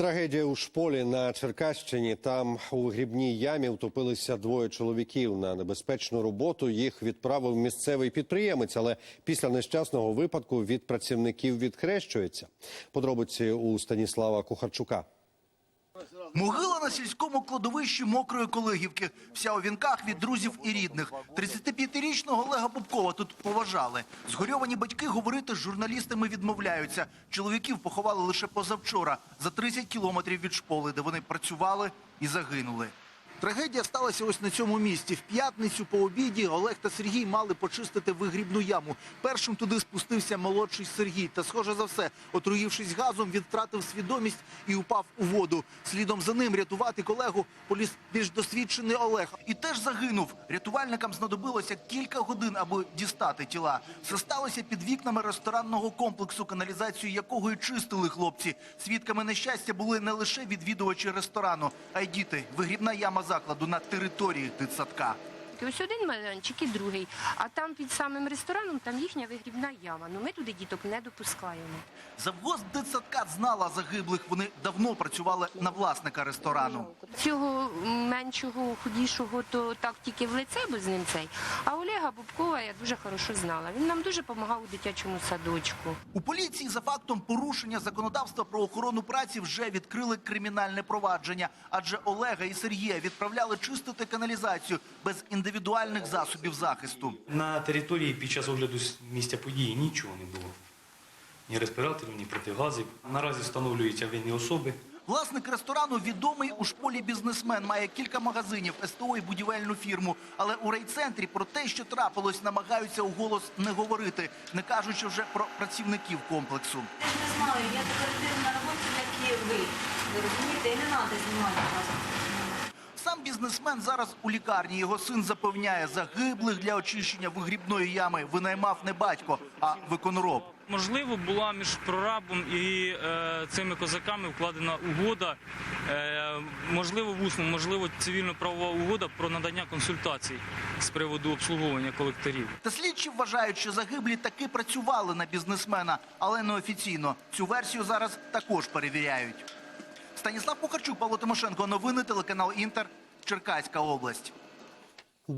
Трагедія у шполі на Черкащині. Там у грібній ямі утопилися двоє чоловіків на небезпечну роботу. Їх відправив місцевий підприємець, але після нещасного випадку від працівників відхрещується. Подробиці у Станіслава Кухарчука. Могила на сільському кладовищі мокрої колегівки. Вся у вінках від друзів і рідних. 35-річного Олега Бубкова тут поважали. Згорьовані батьки говорити з журналістами відмовляються. Чоловіків поховали лише позавчора, за 30 кілометрів від шполи, де вони працювали і загинули. Трагедія сталася ось на цьому місці. В п'ятницю по обіді Олег та Сергій мали почистити вигрібну яму. Першим туди спустився молодший Сергій. Та, схоже за все, отруївшись газом, він втратив свідомість і упав у воду. Слідом за ним рятувати колегу поліз більш досвідчений Олег. І теж загинув. Рятувальникам знадобилося кілька годин, аби дістати тіла. Все сталося під вікнами ресторанного комплексу, каналізацію якого і чистили хлопці. Свідками нещастя були не лише відвідувачі ресторану, а й діти. Вигрібна яма закладу на території дитсадка. Ось один майданчик і другий. А там під самим рестораном там їхня вигрібна яма. Ну ми туди діток не допускаємо. Завгоз дитсадка знала загиблих. Вони давно працювали на власника ресторану. Цього меншого, худішого, то так тільки в лице, бо з ним цей. А Олега Бубкова я дуже хорошо знала. Він нам дуже допомагав у дитячому садочку. У поліції за фактом порушення законодавства про охорону праці вже відкрили кримінальне провадження, адже Олега і Сергія відправляли чистити каналізацію без індивідуальних засобів захисту. На території під час огляду місця події нічого не було. Ні респіраторів, ні протигазів. Наразі встановлюються винні особи. Власник ресторану відомий у шполі бізнесмен, має кілька магазинів, СТО і будівельну фірму. Але у райцентрі про те, що трапилось, намагаються уголос не говорити, не кажучи вже про працівників комплексу. Я не знаю, я тепер йду на роботу, як і ви. Ви розумієте, і не треба знімати вас. Сам бізнесмен зараз у лікарні. Його син запевняє, загиблих для очищення вигрібної ями винаймав не батько, а виконроб. Можливо, була між прорабом і е, цими козаками вкладена угода, е, можливо, в усно, можливо, цивільно-правова угода про надання консультацій з приводу обслуговування колекторів. Та слідчі вважають, що загиблі таки працювали на бізнесмена, але неофіційно. Цю версію зараз також перевіряють. Станіслав Пухарчук, Павло Тимошенко. Новини телеканал Інтер. Черкаська область.